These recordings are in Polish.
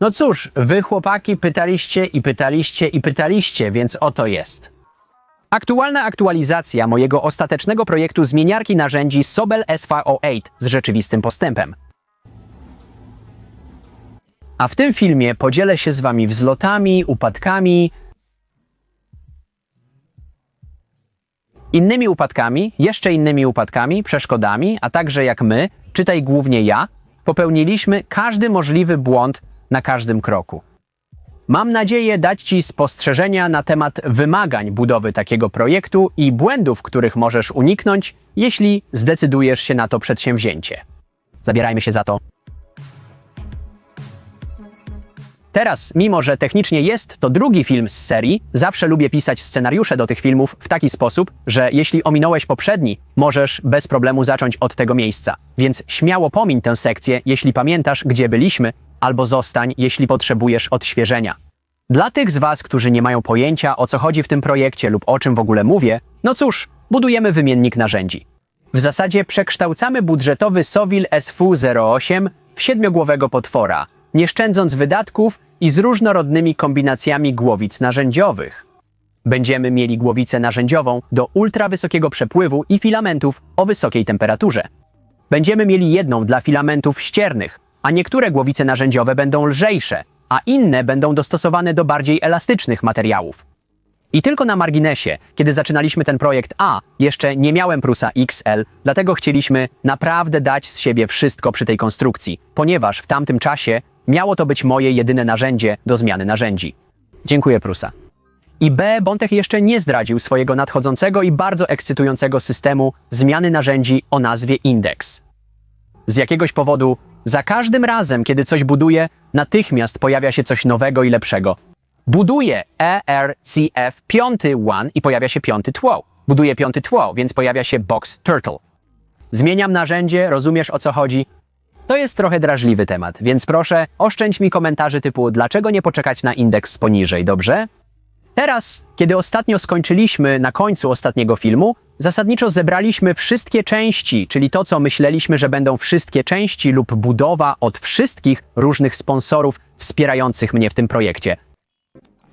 No cóż, wy chłopaki pytaliście i pytaliście i pytaliście, więc oto jest. Aktualna aktualizacja mojego ostatecznego projektu zmieniarki narzędzi Sobel SVO8 z rzeczywistym postępem. A w tym filmie podzielę się z wami wzlotami, upadkami, innymi upadkami, jeszcze innymi upadkami, przeszkodami, a także jak my, czytaj głównie ja, popełniliśmy każdy możliwy błąd na każdym kroku. Mam nadzieję dać Ci spostrzeżenia na temat wymagań budowy takiego projektu i błędów, których możesz uniknąć, jeśli zdecydujesz się na to przedsięwzięcie. Zabierajmy się za to. Teraz, mimo że technicznie jest to drugi film z serii, zawsze lubię pisać scenariusze do tych filmów w taki sposób, że jeśli ominąłeś poprzedni, możesz bez problemu zacząć od tego miejsca. Więc śmiało pomiń tę sekcję, jeśli pamiętasz, gdzie byliśmy, albo zostań, jeśli potrzebujesz odświeżenia. Dla tych z Was, którzy nie mają pojęcia, o co chodzi w tym projekcie lub o czym w ogóle mówię, no cóż, budujemy wymiennik narzędzi. W zasadzie przekształcamy budżetowy Sowil SW08 w siedmiogłowego potwora, nie szczędząc wydatków i z różnorodnymi kombinacjami głowic narzędziowych. Będziemy mieli głowicę narzędziową do ultrawysokiego przepływu i filamentów o wysokiej temperaturze. Będziemy mieli jedną dla filamentów ściernych, a niektóre głowice narzędziowe będą lżejsze, a inne będą dostosowane do bardziej elastycznych materiałów. I tylko na marginesie, kiedy zaczynaliśmy ten projekt A, jeszcze nie miałem Prusa XL, dlatego chcieliśmy naprawdę dać z siebie wszystko przy tej konstrukcji, ponieważ w tamtym czasie miało to być moje jedyne narzędzie do zmiany narzędzi. Dziękuję Prusa. I B, Bontek jeszcze nie zdradził swojego nadchodzącego i bardzo ekscytującego systemu zmiany narzędzi o nazwie Index. Z jakiegoś powodu, za każdym razem, kiedy coś buduję, natychmiast pojawia się coś nowego i lepszego. Buduję E ERCF piąty one i pojawia się piąty tło. Buduję piąty tło, więc pojawia się Box Turtle. Zmieniam narzędzie, rozumiesz o co chodzi? To jest trochę drażliwy temat, więc proszę oszczędź mi komentarzy typu dlaczego nie poczekać na indeks poniżej, dobrze? Teraz, kiedy ostatnio skończyliśmy na końcu ostatniego filmu, zasadniczo zebraliśmy wszystkie części, czyli to, co myśleliśmy, że będą wszystkie części lub budowa od wszystkich różnych sponsorów wspierających mnie w tym projekcie.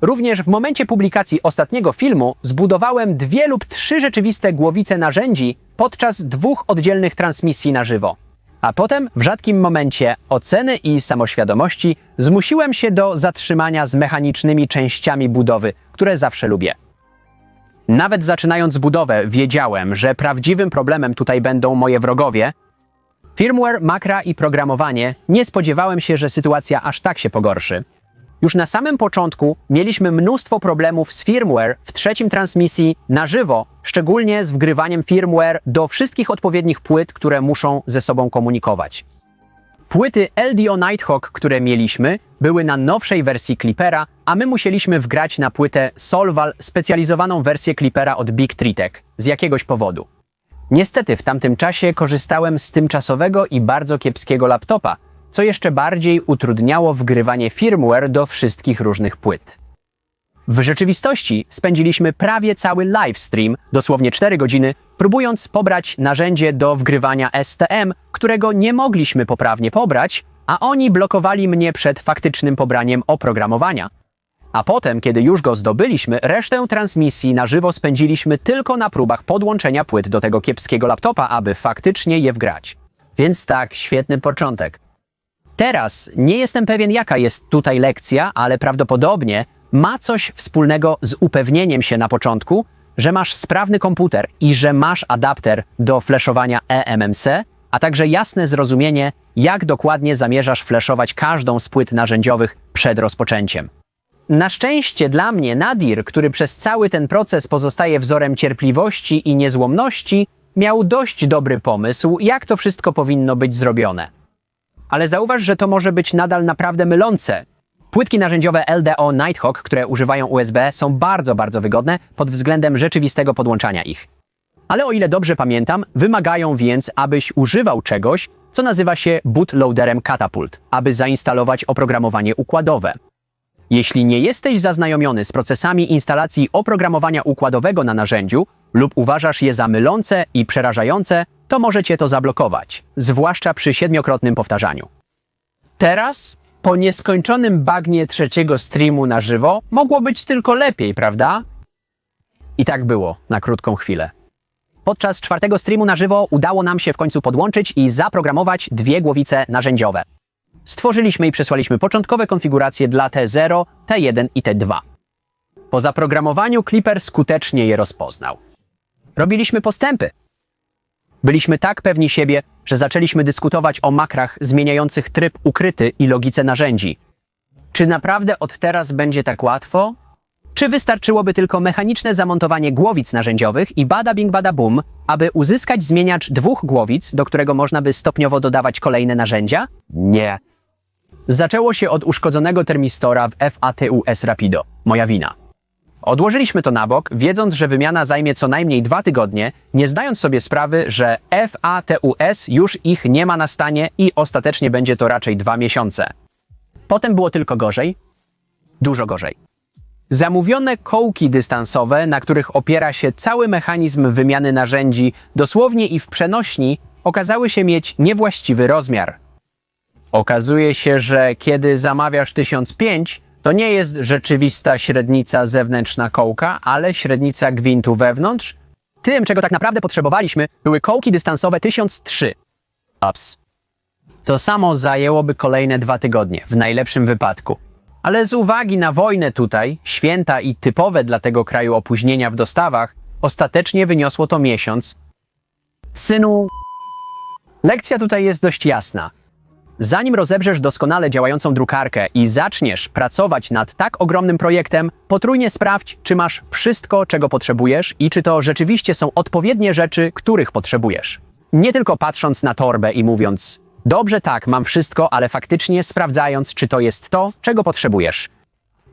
Również w momencie publikacji ostatniego filmu zbudowałem dwie lub trzy rzeczywiste głowice narzędzi podczas dwóch oddzielnych transmisji na żywo. A potem, w rzadkim momencie oceny i samoświadomości, zmusiłem się do zatrzymania z mechanicznymi częściami budowy, które zawsze lubię. Nawet zaczynając budowę, wiedziałem, że prawdziwym problemem tutaj będą moje wrogowie. Firmware, makra i programowanie, nie spodziewałem się, że sytuacja aż tak się pogorszy. Już na samym początku mieliśmy mnóstwo problemów z firmware w trzecim transmisji na żywo, szczególnie z wgrywaniem firmware do wszystkich odpowiednich płyt, które muszą ze sobą komunikować. Płyty LDO Nighthawk, które mieliśmy, były na nowszej wersji Clippera, a my musieliśmy wgrać na płytę Solval specjalizowaną wersję Clippera od Big Tritek z jakiegoś powodu. Niestety w tamtym czasie korzystałem z tymczasowego i bardzo kiepskiego laptopa, co jeszcze bardziej utrudniało wgrywanie firmware do wszystkich różnych płyt. W rzeczywistości spędziliśmy prawie cały livestream, dosłownie 4 godziny, próbując pobrać narzędzie do wgrywania STM, którego nie mogliśmy poprawnie pobrać, a oni blokowali mnie przed faktycznym pobraniem oprogramowania. A potem, kiedy już go zdobyliśmy, resztę transmisji na żywo spędziliśmy tylko na próbach podłączenia płyt do tego kiepskiego laptopa, aby faktycznie je wgrać. Więc tak, świetny początek. Teraz nie jestem pewien, jaka jest tutaj lekcja, ale prawdopodobnie ma coś wspólnego z upewnieniem się na początku, że masz sprawny komputer i że masz adapter do flashowania eMMC, a także jasne zrozumienie, jak dokładnie zamierzasz flashować każdą z płyt narzędziowych przed rozpoczęciem. Na szczęście dla mnie Nadir, który przez cały ten proces pozostaje wzorem cierpliwości i niezłomności, miał dość dobry pomysł, jak to wszystko powinno być zrobione. Ale zauważ, że to może być nadal naprawdę mylące. Płytki narzędziowe LDO Nighthawk, które używają USB, są bardzo, bardzo wygodne pod względem rzeczywistego podłączania ich. Ale o ile dobrze pamiętam, wymagają więc, abyś używał czegoś, co nazywa się bootloaderem Catapult, aby zainstalować oprogramowanie układowe. Jeśli nie jesteś zaznajomiony z procesami instalacji oprogramowania układowego na narzędziu lub uważasz je za mylące i przerażające, to może cię to zablokować, zwłaszcza przy siedmiokrotnym powtarzaniu. Teraz Po nieskończonym bagnie trzeciego streamu na żywo mogło być tylko lepiej, prawda? I tak było na krótką chwilę. Podczas czwartego streamu na żywo udało nam się w końcu podłączyć i zaprogramować dwie głowice narzędziowe. Stworzyliśmy i przesłaliśmy początkowe konfiguracje dla T0, T1 i T2. Po zaprogramowaniu Clipper skutecznie je rozpoznał. Robiliśmy postępy. Byliśmy tak pewni siebie, że zaczęliśmy dyskutować o makrach zmieniających tryb ukryty i logice narzędzi. Czy naprawdę od teraz będzie tak łatwo? Czy wystarczyłoby tylko mechaniczne zamontowanie głowic narzędziowych i bada bing bada bum, aby uzyskać zmieniacz dwóch głowic, do którego można by stopniowo dodawać kolejne narzędzia? Nie. Zaczęło się od uszkodzonego termistora w FATUS Rapido. Moja wina. Odłożyliśmy to na bok, wiedząc, że wymiana zajmie co najmniej dwa tygodnie, nie zdając sobie sprawy, że FATUS już ich nie ma na stanie i ostatecznie będzie to raczej dwa miesiące. Potem było tylko gorzej. Dużo gorzej. Zamówione kołki dystansowe, na których opiera się cały mechanizm wymiany narzędzi, dosłownie i w przenośni, okazały się mieć niewłaściwy rozmiar. Okazuje się, że kiedy zamawiasz 1005, to nie jest rzeczywista średnica zewnętrzna kołka, ale średnica gwintu wewnątrz. Tym, czego tak naprawdę potrzebowaliśmy, były kołki dystansowe 1003. Ups. To samo zajęłoby kolejne dwa tygodnie, w najlepszym wypadku. Ale z uwagi na wojnę tutaj, święta i typowe dla tego kraju opóźnienia w dostawach, ostatecznie wyniosło to miesiąc. Synu, lekcja tutaj jest dość jasna. Zanim rozebrzesz doskonale działającą drukarkę i zaczniesz pracować nad tak ogromnym projektem, potrójnie sprawdź, czy masz wszystko, czego potrzebujesz i czy to rzeczywiście są odpowiednie rzeczy, których potrzebujesz. Nie tylko patrząc na torbę i mówiąc, dobrze tak, mam wszystko, ale faktycznie sprawdzając, czy to jest to, czego potrzebujesz.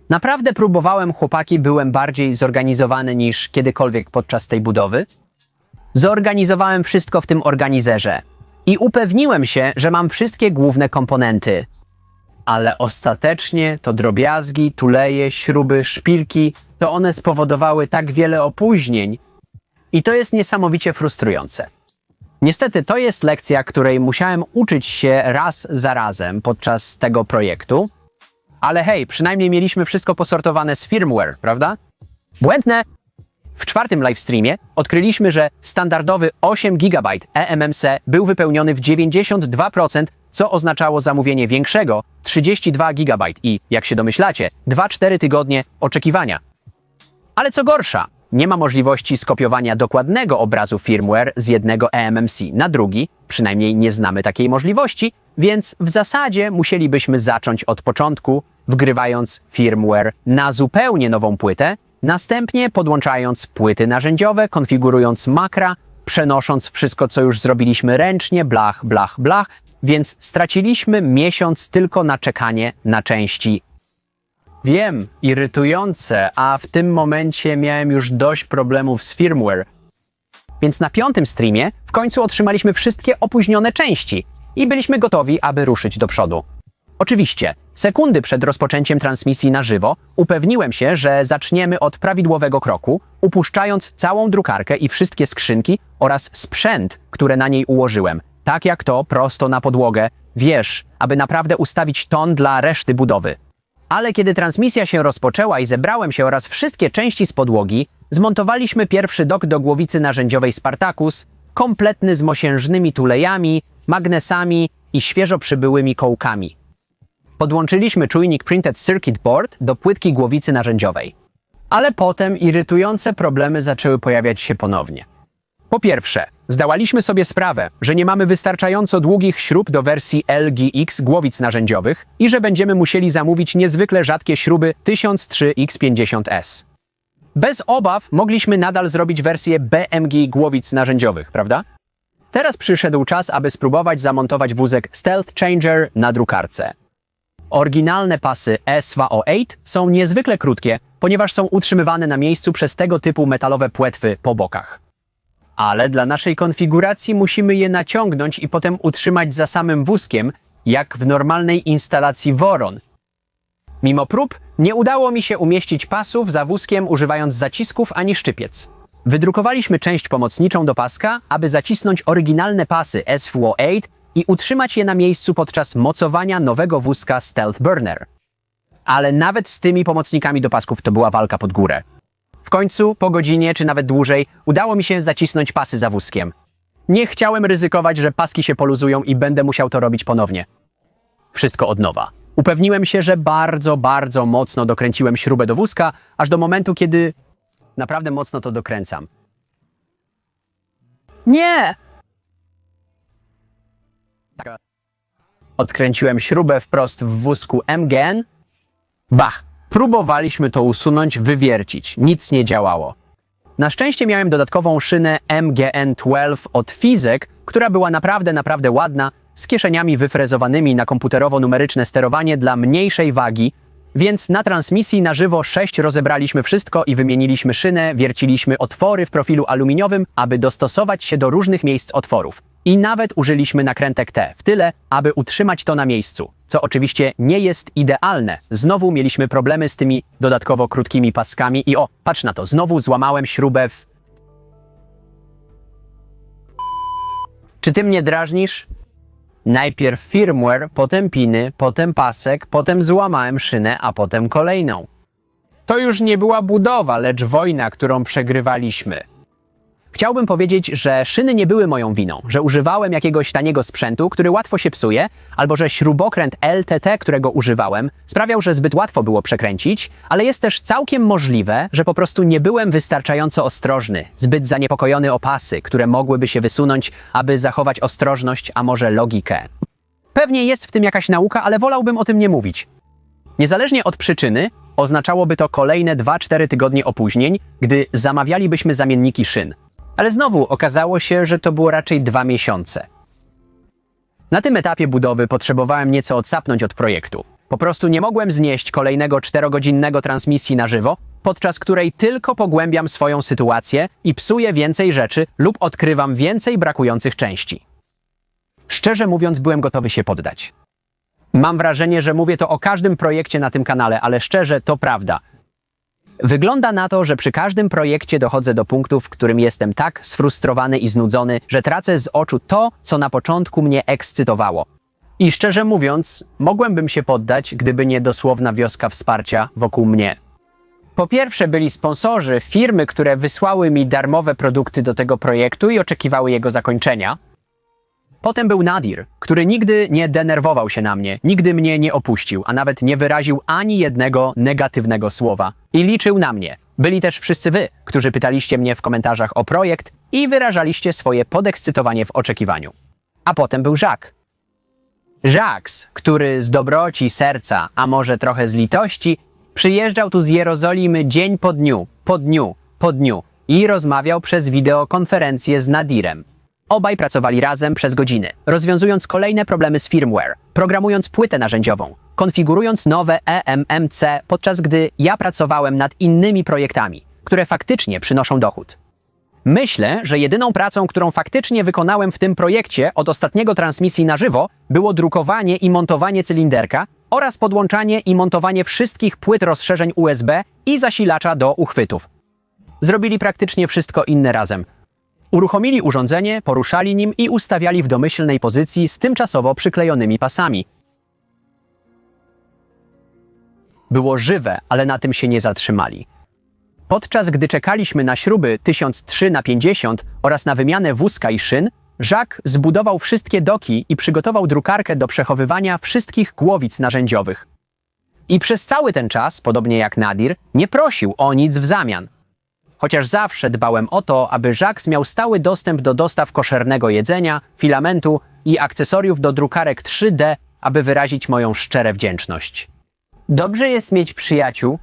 Naprawdę próbowałem, chłopaki, byłem bardziej zorganizowany niż kiedykolwiek podczas tej budowy. Zorganizowałem wszystko w tym organizerze i upewniłem się, że mam wszystkie główne komponenty. Ale ostatecznie to drobiazgi, tuleje, śruby, szpilki, to one spowodowały tak wiele opóźnień. I to jest niesamowicie frustrujące. Niestety to jest lekcja, której musiałem uczyć się raz za razem podczas tego projektu. Ale hej, przynajmniej mieliśmy wszystko posortowane z firmware, prawda? Błędne! W czwartym livestreamie odkryliśmy, że standardowy 8 GB eMMC był wypełniony w 92%, co oznaczało zamówienie większego 32 GB i, jak się domyślacie, 2-4 tygodnie oczekiwania. Ale co gorsza, nie ma możliwości skopiowania dokładnego obrazu firmware z jednego eMMC na drugi, przynajmniej nie znamy takiej możliwości, więc w zasadzie musielibyśmy zacząć od początku, wgrywając firmware na zupełnie nową płytę, następnie podłączając płyty narzędziowe, konfigurując makra, przenosząc wszystko, co już zrobiliśmy ręcznie, blach, blach, blach, więc straciliśmy miesiąc tylko na czekanie na części Wiem, irytujące, a w tym momencie miałem już dość problemów z firmware. Więc na piątym streamie w końcu otrzymaliśmy wszystkie opóźnione części i byliśmy gotowi, aby ruszyć do przodu. Oczywiście, sekundy przed rozpoczęciem transmisji na żywo upewniłem się, że zaczniemy od prawidłowego kroku, upuszczając całą drukarkę i wszystkie skrzynki oraz sprzęt, które na niej ułożyłem, tak jak to prosto na podłogę, wiesz, aby naprawdę ustawić ton dla reszty budowy. Ale kiedy transmisja się rozpoczęła i zebrałem się oraz wszystkie części z podłogi, zmontowaliśmy pierwszy dok do głowicy narzędziowej Spartacus, kompletny z mosiężnymi tulejami, magnesami i świeżo przybyłymi kołkami. Podłączyliśmy czujnik Printed Circuit Board do płytki głowicy narzędziowej. Ale potem irytujące problemy zaczęły pojawiać się ponownie. Po pierwsze, zdawaliśmy sobie sprawę, że nie mamy wystarczająco długich śrub do wersji LGX głowic narzędziowych i że będziemy musieli zamówić niezwykle rzadkie śruby 1003X50S. Bez obaw mogliśmy nadal zrobić wersję BMG głowic narzędziowych, prawda? Teraz przyszedł czas, aby spróbować zamontować wózek Stealth Changer na drukarce. Oryginalne pasy SVO8 są niezwykle krótkie, ponieważ są utrzymywane na miejscu przez tego typu metalowe płetwy po bokach. Ale dla naszej konfiguracji musimy je naciągnąć i potem utrzymać za samym wózkiem, jak w normalnej instalacji Voron. Mimo prób nie udało mi się umieścić pasów za wózkiem używając zacisków ani szczypiec. Wydrukowaliśmy część pomocniczą do paska, aby zacisnąć oryginalne pasy SVO8 i utrzymać je na miejscu podczas mocowania nowego wózka Stealth Burner. Ale nawet z tymi pomocnikami do pasków to była walka pod górę. W końcu, po godzinie czy nawet dłużej, udało mi się zacisnąć pasy za wózkiem. Nie chciałem ryzykować, że paski się poluzują i będę musiał to robić ponownie. Wszystko od nowa. Upewniłem się, że bardzo, bardzo mocno dokręciłem śrubę do wózka, aż do momentu, kiedy naprawdę mocno to dokręcam. Nie! Tak. Odkręciłem śrubę wprost w wózku MGN. Bach! Próbowaliśmy to usunąć, wywiercić. Nic nie działało. Na szczęście miałem dodatkową szynę MGN12 od Fizek, która była naprawdę, naprawdę ładna, z kieszeniami wyfrezowanymi na komputerowo-numeryczne sterowanie dla mniejszej wagi, więc na transmisji na żywo 6 rozebraliśmy wszystko i wymieniliśmy szynę, wierciliśmy otwory w profilu aluminiowym, aby dostosować się do różnych miejsc otworów. I nawet użyliśmy nakrętek T w tyle, aby utrzymać to na miejscu, co oczywiście nie jest idealne. Znowu mieliśmy problemy z tymi dodatkowo krótkimi paskami i o, patrz na to, znowu złamałem śrubę w... Czy ty mnie drażnisz? Najpierw firmware, potem piny, potem pasek, potem złamałem szynę, a potem kolejną. To już nie była budowa, lecz wojna, którą przegrywaliśmy. Chciałbym powiedzieć, że szyny nie były moją winą, że używałem jakiegoś taniego sprzętu, który łatwo się psuje, albo że śrubokręt LTT, którego używałem, sprawiał, że zbyt łatwo było przekręcić, ale jest też całkiem możliwe, że po prostu nie byłem wystarczająco ostrożny, zbyt zaniepokojony o pasy, które mogłyby się wysunąć, aby zachować ostrożność, a może logikę. Pewnie jest w tym jakaś nauka, ale wolałbym o tym nie mówić. Niezależnie od przyczyny, oznaczałoby to kolejne 2-4 tygodnie opóźnień, gdy zamawialibyśmy zamienniki szyn. Ale znowu okazało się, że to było raczej dwa miesiące. Na tym etapie budowy potrzebowałem nieco odsapnąć od projektu. Po prostu nie mogłem znieść kolejnego czterogodzinnego transmisji na żywo, podczas której tylko pogłębiam swoją sytuację i psuję więcej rzeczy lub odkrywam więcej brakujących części. Szczerze mówiąc, byłem gotowy się poddać. Mam wrażenie, że mówię to o każdym projekcie na tym kanale, ale szczerze to prawda. Wygląda na to, że przy każdym projekcie dochodzę do punktu, w którym jestem tak sfrustrowany i znudzony, że tracę z oczu to, co na początku mnie ekscytowało. I szczerze mówiąc, mogłem się poddać, gdyby nie dosłowna wioska wsparcia wokół mnie. Po pierwsze byli sponsorzy, firmy, które wysłały mi darmowe produkty do tego projektu i oczekiwały jego zakończenia. Potem był Nadir, który nigdy nie denerwował się na mnie, nigdy mnie nie opuścił, a nawet nie wyraził ani jednego negatywnego słowa. I liczył na mnie. Byli też wszyscy wy, którzy pytaliście mnie w komentarzach o projekt i wyrażaliście swoje podekscytowanie w oczekiwaniu. A potem był Jacques. Jacques, który z dobroci serca, a może trochę z litości, przyjeżdżał tu z Jerozolimy dzień po dniu, po dniu, po dniu i rozmawiał przez wideokonferencję z Nadirem. Obaj pracowali razem przez godziny, rozwiązując kolejne problemy z firmware, programując płytę narzędziową, konfigurując nowe EMMC, podczas gdy ja pracowałem nad innymi projektami, które faktycznie przynoszą dochód. Myślę, że jedyną pracą, którą faktycznie wykonałem w tym projekcie od ostatniego transmisji na żywo, było drukowanie i montowanie cylinderka oraz podłączanie i montowanie wszystkich płyt rozszerzeń USB i zasilacza do uchwytów. Zrobili praktycznie wszystko inne razem, Uruchomili urządzenie, poruszali nim i ustawiali w domyślnej pozycji z tymczasowo przyklejonymi pasami. Było żywe, ale na tym się nie zatrzymali. Podczas gdy czekaliśmy na śruby 1003 na 50 oraz na wymianę wózka i szyn, Jacques zbudował wszystkie doki i przygotował drukarkę do przechowywania wszystkich głowic narzędziowych. I przez cały ten czas, podobnie jak Nadir, nie prosił o nic w zamian chociaż zawsze dbałem o to, aby Jacques miał stały dostęp do dostaw koszernego jedzenia, filamentu i akcesoriów do drukarek 3D, aby wyrazić moją szczere wdzięczność. Dobrze jest mieć przyjaciół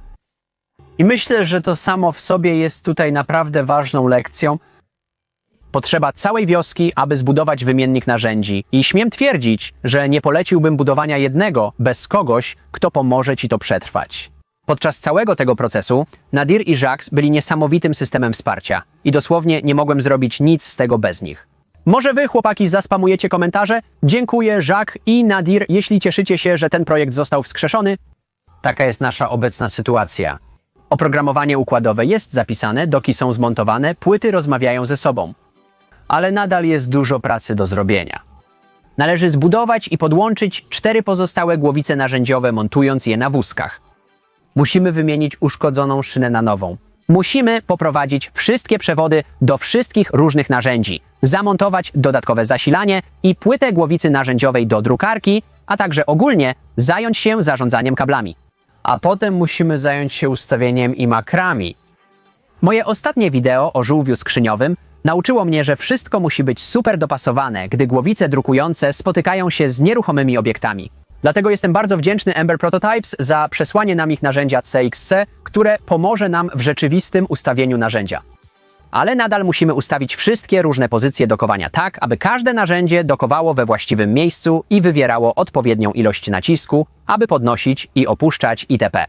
i myślę, że to samo w sobie jest tutaj naprawdę ważną lekcją. Potrzeba całej wioski, aby zbudować wymiennik narzędzi i śmiem twierdzić, że nie poleciłbym budowania jednego bez kogoś, kto pomoże ci to przetrwać. Podczas całego tego procesu Nadir i Jacques byli niesamowitym systemem wsparcia i dosłownie nie mogłem zrobić nic z tego bez nich. Może wy, chłopaki, zaspamujecie komentarze? Dziękuję, Jacques i Nadir, jeśli cieszycie się, że ten projekt został wskrzeszony. Taka jest nasza obecna sytuacja. Oprogramowanie układowe jest zapisane, doki są zmontowane, płyty rozmawiają ze sobą. Ale nadal jest dużo pracy do zrobienia. Należy zbudować i podłączyć cztery pozostałe głowice narzędziowe, montując je na wózkach. Musimy wymienić uszkodzoną szynę na nową. Musimy poprowadzić wszystkie przewody do wszystkich różnych narzędzi, zamontować dodatkowe zasilanie i płytę głowicy narzędziowej do drukarki, a także ogólnie zająć się zarządzaniem kablami. A potem musimy zająć się ustawieniem i makrami. Moje ostatnie wideo o żółwiu skrzyniowym nauczyło mnie, że wszystko musi być super dopasowane, gdy głowice drukujące spotykają się z nieruchomymi obiektami. Dlatego jestem bardzo wdzięczny Ember Prototypes za przesłanie nam ich narzędzia CXC, które pomoże nam w rzeczywistym ustawieniu narzędzia. Ale nadal musimy ustawić wszystkie różne pozycje dokowania tak, aby każde narzędzie dokowało we właściwym miejscu i wywierało odpowiednią ilość nacisku, aby podnosić i opuszczać itp.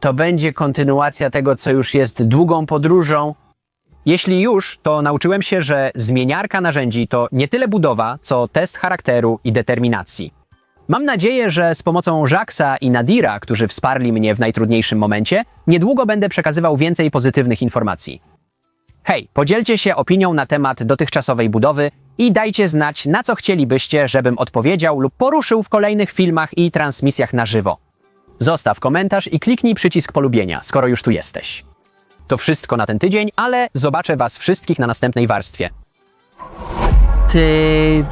To będzie kontynuacja tego, co już jest długą podróżą. Jeśli już, to nauczyłem się, że zmieniarka narzędzi to nie tyle budowa, co test charakteru i determinacji. Mam nadzieję, że z pomocą Jacksa i Nadira, którzy wsparli mnie w najtrudniejszym momencie, niedługo będę przekazywał więcej pozytywnych informacji. Hej, podzielcie się opinią na temat dotychczasowej budowy i dajcie znać, na co chcielibyście, żebym odpowiedział lub poruszył w kolejnych filmach i transmisjach na żywo. Zostaw komentarz i kliknij przycisk polubienia, skoro już tu jesteś. To wszystko na ten tydzień, ale zobaczę Was wszystkich na następnej warstwie. Ty